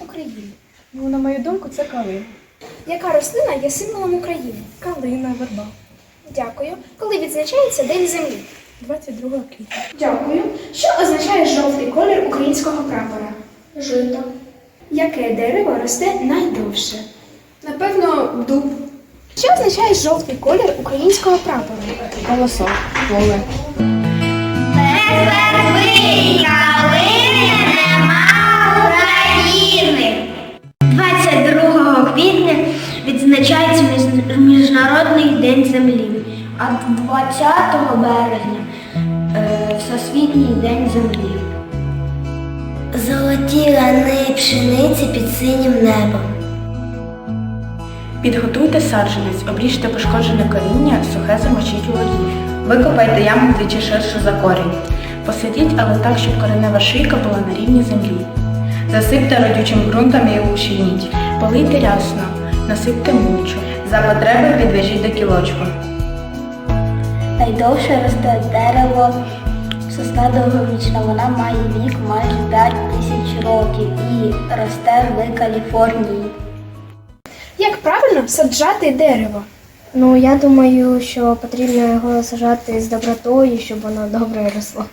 України? Ну, на мою думку, це калина. Яка рослина є символом України? Калина, верба. Дякую. Коли відзначається День землі? 22 квітня. Дякую. Що означає жовтий колір українського прапора? Жито. Яке дерево росте найдовше? Напевно, дуб. Що означає жовтий колір українського прапора? Колосок. Поле. Без верби й відзначається Міжнародний день землі, а 20 березня е, Всесвітній день землі. Золоті рани пшениці під синім небом. Підготуйте саджанець, обріжте пошкоджене коріння, сухе замочіть у воді. Викопайте яму вдвічі ширшу за корінь. Посадіть, але так, щоб коренева шийка була на рівні землі. Засипте родючим ґрунтом і ущільніть. Полийте рясно, насипте мульчу. За потреби підв'яжіть до кілочку. Найдовше росте дерево сосна довговічна. Вона має вік майже 5 тисяч років і росте в Каліфорнії. Як правильно саджати дерево? Ну, я думаю, що потрібно його сажати з добротою, щоб воно добре росло.